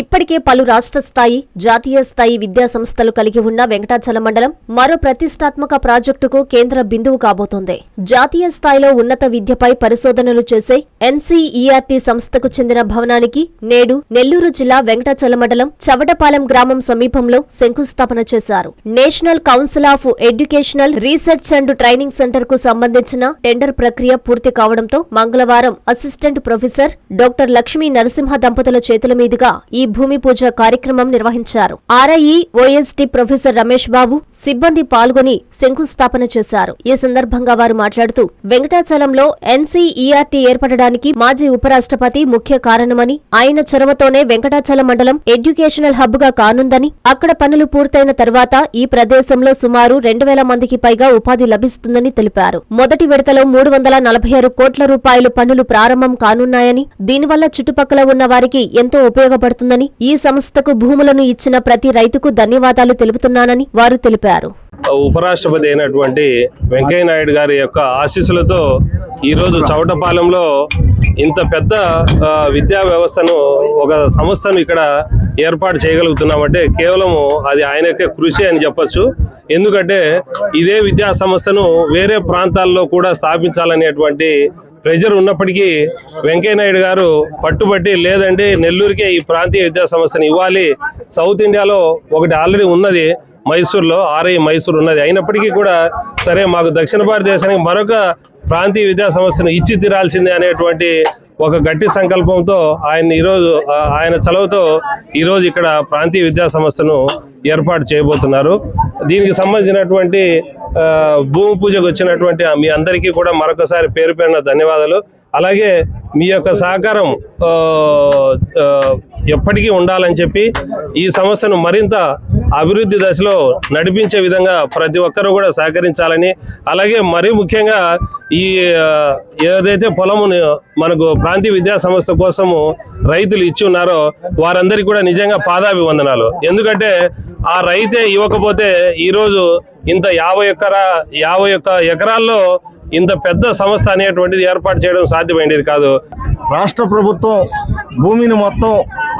ఇప్పటికే పలు రాష్ట్ర స్థాయి జాతీయ స్థాయి విద్యా సంస్థలు కలిగి ఉన్న వెంకటాచల మండలం మరో ప్రతిష్టాత్మక ప్రాజెక్టుకు కేంద్ర బిందువు కాబోతోంది. జాతీయ స్థాయిలో ఉన్నత విద్యపై పరిశోధనలు చేసే ఎన్సీఈఆర్టీ సంస్థకు చెందిన భవనానికి నేడు నెల్లూరు జిల్లా వెంకటాచల మండలం చవటపాలెం గ్రామం సమీపంలో శంకుస్థాపన చేశారు. National council of educational research and training సెంటర్కు సంబంధించిన టెండర్ ప్రక్రియ పూర్తి కావడంతో మంగళవారం assistant professor doctor Lakshmi Narasimha దంపతుల చేతుల మీదుగా ఈ భూమి పూజ కార్యక్రమం నిర్వహించారు. RIE OST professor Ramesh Babu సిబ్బంది పాల్గొని శంకుస్థాపన చేశారు. ఈ సందర్భంగా వారు మాట్లాడుతూ వెంకటాచలంలో ఎన్సీఈఆర్టీ ఏర్పడడానికి మాజీ ఉపరాష్ట్రపతి ముఖ్య కారణమని ఆయన చొరవతోనే వెంకటాచల మండలం ఎడ్యుకేషనల్ హబ్గా కానుందని అక్కడ పనులు పూర్తయిన తర్వాత ఈ ప్రదేశంలో సుమారు రెండు వేల మందికి పైగా ఉపాధి లభిస్తుందని తెలిపారు. మొదటి విడతలో మూడు వందల నలభై ఆరు కోట్ల రూపాయలు పనులు ప్రారంభం కానున్నాయని దీనివల్ల చుట్టుపక్కల ఉన్న వారికి ఎంతో ఉపయోగపడుతుందని ఈ సంస్థకు భూములను ఇచ్చిన ప్రతి రైతుకు ధన్యవాదాలు తెలుపుతున్నానని వారు తెలిపారు. ఉపరాష్ట్రపతి అయినటువంటి వెంకయ్య నాయుడు గారి యొక్క ఆశీస్సులతో ఈరోజు చౌటపాలెంలో ఇంత పెద్ద ఆ, విద్యా వ్యవస్థను ఒక సంస్థను ఇక్కడ ఏర్పాటు చేయగలుగుతున్నామంటే కేవలము అది ఆయన యొక్క కృషి అని చెప్పొచ్చు. ఎందుకంటే ఇదే విద్యా సంస్థను వేరే ప్రాంతాల్లో కూడా స్థాపించాలనేటువంటి ప్రెజర్ ఉన్నప్పటికీ వెంకయ్య నాయుడు గారు పట్టుబట్టి లేదండి నెల్లూరుకే ఈ ప్రాంతీయ విద్యా సంస్థను ఇవ్వాలి. సౌత్ ఇండియాలో ఒకటి ఆల్రెడీ ఉన్నది మైసూర్లో ఆర్ఐ మైసూర్ ఉన్నది. అయినప్పటికీ కూడా సరే మాకు దక్షిణ భారతదేశానికి మరొక ప్రాంతీయ విద్యా సంస్థను ఇచ్చి తీరాల్సిందే అనేటువంటి ఒక గట్టి సంకల్పంతో ఆయన ఈరోజు ఆయన చలవతో ఈరోజు ఇక్కడ ప్రాంతీయ విద్యా సంస్థను ఏర్పాటు చేయబోతున్నారు. దీనికి సంబంధించినటువంటి భూమి పూజకు వచ్చినటువంటి మీ అందరికీ కూడా మరొకసారి పేరు పేరున ధన్యవాదాలు. అలాగే మీ యొక్క సహకారం ఎప్పటికీ ఉండాలని చెప్పి ఈ సంస్థను మరింత అభివృద్ధి దశలో నడిపించే విధంగా ప్రతి ఒక్కరూ కూడా సహకరించాలని అలాగే మరీ ముఖ్యంగా ఈ ఏదైతే పొలమును మనకు ప్రాంతీయ విద్యా సంస్థ కోసము రైతులు ఇచ్చి ఉన్నారో వారందరికీ కూడా నిజంగా పాదాభివందనాలు. ఎందుకంటే ఆ రైతే ఇవ్వకపోతే ఈరోజు ఇంత యాభై ఎకరా యాభై ఒక్క ఎకరాల్లో ఇంత పెద్ద సంస్థ అనేటువంటిది ఏర్పాటు చేయడం సాధ్యమైనది కాదు. రాష్ట్ర ప్రభుత్వం భూమిని మొత్తం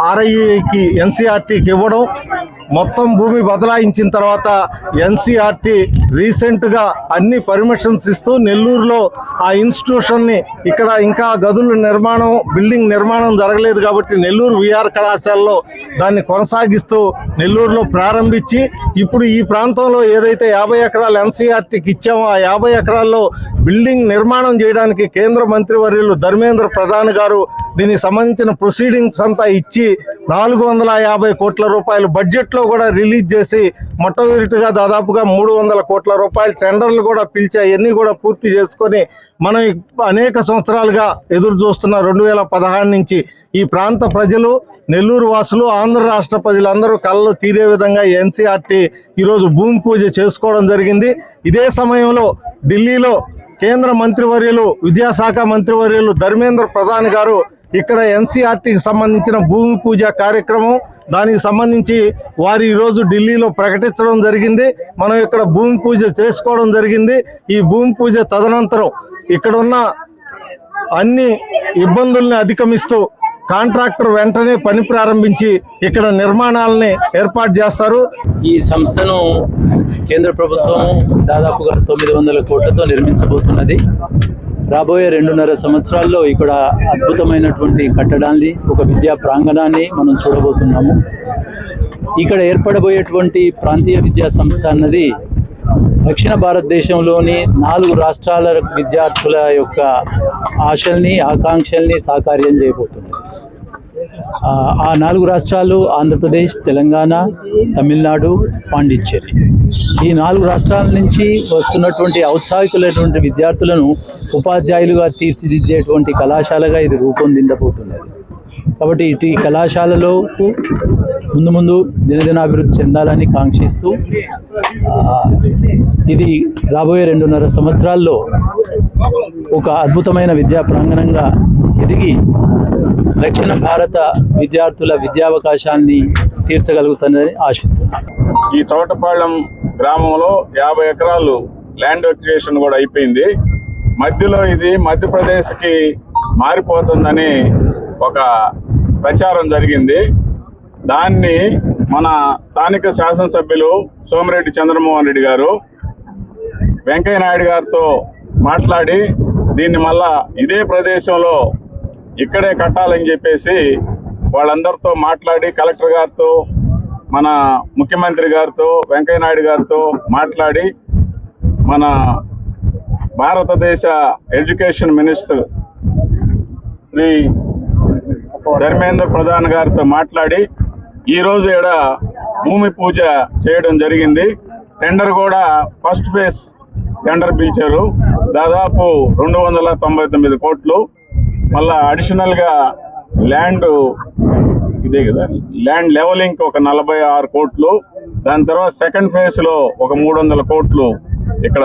ఆర్ఐకి ఎన్సీఆర్టీకి ఇవ్వడం మొత్తం భూమి బదలాయించిన తర్వాత ఎన్సీఆర్టీ రీసెంట్గా అన్ని పర్మిషన్స్ ఇస్తూ నెల్లూరులో ఆ ఇన్స్టిట్యూషన్ని ఇక్కడ ఇంకా గదుల నిర్మాణం బిల్డింగ్ నిర్మాణం జరగలేదు కాబట్టి నెల్లూరు విఆర్ కళాశాలలో దాన్ని కొనసాగిస్తూ నెల్లూరులో ప్రారంభించి ఇప్పుడు ఈ ప్రాంతంలో ఏదైతే యాభై ఎకరాలు ఎన్సీఆర్టీకి ఇచ్చామో ఆ యాభై ఎకరాల్లో బిల్డింగ్ నిర్మాణం చేయడానికి కేంద్ర మంత్రివర్యులు ధర్మేంద్ర ప్రధాన్ గారు దీనికి సంబంధించిన ప్రొసీడింగ్స్ అంతా ఇచ్చి నాలుగు వందల యాభై కోట్ల రూపాయలు బడ్జెట్లో కూడా రిలీజ్ చేసి మొట్టమొదటిగా దాదాపుగా మూడు వందల కోట్ల రూపాయలు టెండర్లు కూడా పిలిచి అవన్నీ కూడా పూర్తి చేసుకొని మనం అనేక సంవత్సరాలుగా ఎదురు చూస్తున్న రెండు వేల పదహారు నుంచి ఈ ప్రాంత ప్రజలు నెల్లూరు వాసులు ఆంధ్ర రాష్ట్ర ప్రజలందరూ కళ్ళు తీరే విధంగా ఎన్సీఆర్టీ ఈరోజు భూమి పూజ చేసుకోవడం జరిగింది. ఇదే సమయంలో ఢిల్లీలో కేంద్ర మంత్రివర్యులు విద్యాశాఖ మంత్రివర్యులు ధర్మేంద్ర ప్రధాన్ గారు ఇక్కడ ఎన్సీఆర్టీకి సంబంధించిన భూమి పూజ కార్యక్రమం దానికి సంబంధించి వారు ఈరోజు ఢిల్లీలో ప్రకటించడం జరిగింది. మనం ఇక్కడ భూమి పూజ చేసుకోవడం జరిగింది. ఈ భూమి పూజ తదనంతరం ఇక్కడ ఉన్న అన్ని ఇబ్బందుల్ని అధిగమిస్తూ కాంట్రాక్టర్ వెంటనే పని ప్రారంభించి ఇక్కడ నిర్మాణాలని ఏర్పాటు చేస్తారు. ఈ సంస్థను కేంద్ర ప్రభుత్వం దాదాపుగా తొమ్మిది వందల కోట్లతో నిర్మించబోతున్నది. రాబోయే రెండున్నర సంవత్సరాల్లో ఇక్కడ అద్భుతమైనటువంటి కట్టడాన్ని ఒక విద్యా ప్రాంగణాన్ని మనం చూడబోతున్నాము. ఇక్కడ ఏర్పడబోయేటువంటి ప్రాంతీయ విద్యా సంస్థ అన్నది దక్షిణ భారతదేశంలోని నాలుగు రాష్ట్రాల విద్యార్థుల యొక్క ఆశల్ని ఆకాంక్షల్ని సాకార్యం చేయబోతుంది. ఆ, నాలుగు రాష్ట్రాలు ఆంధ్రప్రదేశ్ తెలంగాణ తమిళనాడు పాండిచ్చేరి. ఈ నాలుగు రాష్ట్రాల నుంచి వస్తున్నటువంటి ఔత్సాహికులైనటువంటి విద్యార్థులను ఉపాధ్యాయులుగా తీర్చిదిద్దేటువంటి కళాశాలగా ఇది రూపొందించబోతున్నది. కాబట్టి ఇటు ఈ కళాశాలలో ముందు ముందు దినదినాభివృద్ధి చెందాలని కాంక్షిస్తూ ఇది రాబోయే రెండున్నర సంవత్సరాల్లో ఒక అద్భుతమైన విద్యా ప్రాంగణంగా తిరిగి దక్షిణ భారత విద్యార్థుల విద్యావకాశాన్ని తీర్చగలుగుతుందని ఆశిస్తున్నాను. ఈ తోటపాళెం గ్రామంలో యాభై ఎకరాలు ల్యాండ్ ఎక్యుకేషన్ కూడా అయిపోయింది. మధ్యలో ఇది మధ్యప్రదేశ్కి మారిపోతుందని ఒక ప్రచారం జరిగింది. దాన్ని మన స్థానిక శాసనసభ్యులు సోమిరెడ్డి చంద్రమోహన్ రెడ్డి గారు వెంకయ్య నాయుడు గారితో మాట్లాడి దీన్ని మళ్ళా ఇదే ప్రదేశంలో ఇక్కడే కట్టాలని చెప్పేసి వాళ్ళందరితో మాట్లాడి కలెక్టర్ గారితో మన ముఖ్యమంత్రి గారితో వెంకయ్య నాయుడు గారితో మాట్లాడి మన భారతదేశ ఎడ్యుకేషన్ మినిస్టర్ శ్రీ ధర్మేంద్ర ప్రధాన్ గారితో మాట్లాడి ఈరోజు ఇక్కడ ఈడ భూమి పూజ చేయడం జరిగింది. టెండర్ కూడా ఫస్ట్ ఫేజ్ టెండర్ పిలిచారు. దాదాపు రెండు వందల తొంభై తొమ్మిది కోట్లు. మళ్ళా అడిషనల్గా ల్యాండ్ ఇదే కదా ల్యాండ్ లెవలింగ్ ఒక నలభై ఆరు కోట్లు దాని తర్వాత సెకండ్ ఫేజ్లో ఒక మూడు వందల కోట్లు ఇక్కడ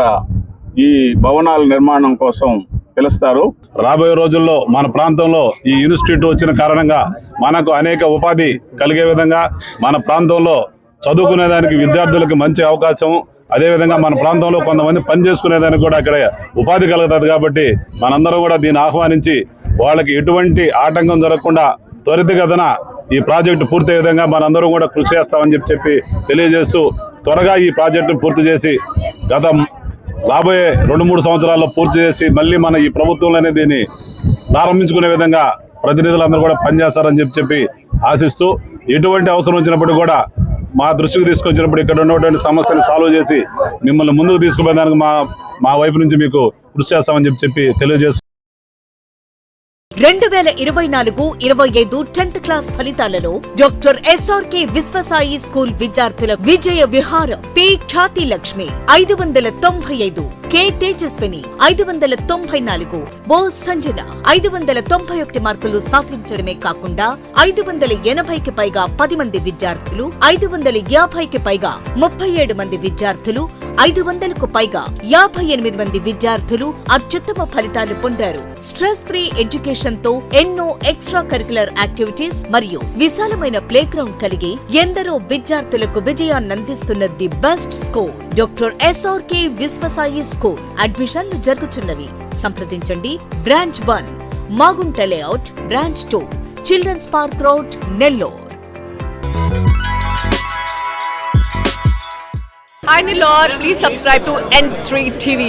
ఈ భవనాల నిర్మాణం కోసం పిలుస్తారు. రాబోయే రోజుల్లో మన ప్రాంతంలో ఈ ఇన్స్టిట్యూట్ వచ్చిన కారణంగా మనకు అనేక ఉపాధి కలిగే విధంగా మన ప్రాంతంలో చదువుకునేదానికి విద్యార్థులకు మంచి అవకాశం అదేవిధంగా మన ప్రాంతంలో కొంతమంది పని చేసుకునేదానికి కూడా అక్కడ ఉపాధి కలుగుతుంది కాబట్టి మనందరం కూడా దీన్ని ఆహ్వానించి వాళ్ళకి ఎటువంటి ఆటంకం జరగకుండా త్వరితగతన ఈ ప్రాజెక్టు పూర్తయ్యే విధంగా మనందరం కూడా కృషి చేస్తామని చెప్పి చెప్పి తెలియజేస్తూ త్వరగా ఈ ప్రాజెక్టు పూర్తి చేసి గత రాబోయే రెండు మూడు సంవత్సరాల్లో పూర్తి చేసి మళ్ళీ మన ఈ ప్రభుత్వంలోనే దీన్ని ప్రారంభించుకునే విధంగా ప్రతినిధులందరూ కూడా పనిచేస్తారని చెప్పి చెప్పి ఆశిస్తూ ఎటువంటి అవసరం వచ్చినప్పుడు కూడా మా దృష్టికి తీసుకొచ్చినప్పుడు ఇక్కడ ఉన్నటువంటి సమస్యలు సాల్వ్ చేసి మిమ్మల్ని ముందుకు తీసుకుపోయేదానికి మా మా వైపు నుంచి మీకు కృషి చేస్తామని చెప్పి చెప్పి తెలియజేస్తూ రెండు వేల ఇరవై నాలుగు ఇరవై ఐదు టెన్త్ క్లాస్ ఫలితాలలో డాక్టర్ ఎస్ఆర్కే విశ్వసాయి స్కూల్ విద్యార్థుల విజయ విహార పి ఖ్యాతి లక్ష్మి ఐదు వందల తొంభై ఐదు. కె తేజస్విని ఐదు వందల తొంభై నాలుగు ఓ సంజన. ఐదు వందల తొంభై ఒకటి మార్కులు సాధించడమే కాకుండా ఐదు వందల ఎనభైకి పైగా పది మంది విద్యార్థులు ఐదు వందల యాభైకి పైగా ముప్పై ఏడు మంది విద్యార్థులు ఐదు వందలకు పైగా యాభై ఎనిమిది మంది విద్యార్థులు అత్యుత్తమ ఫలితాలు పొందారు. స్ట్రెస్ ఫ్రీ ఎడ్యుకేషన్తో ఎన్నో ఎక్స్ట్రా కరికులర్ యాక్టివిటీస్ మరియు విశాలమైన ప్లే గ్రౌండ్ కలిగి ఎందరో విద్యార్థులకు విజయాన్నందిస్తున్న the best score. Doctor SRK Vishwasai కు అడ్మిషన్లు జరుగుతున్నవి. సంప్రదించండి. Branch one Magunta layout branch two children's park road Nellore. Hi Nilor, please subscribe to N3 TV.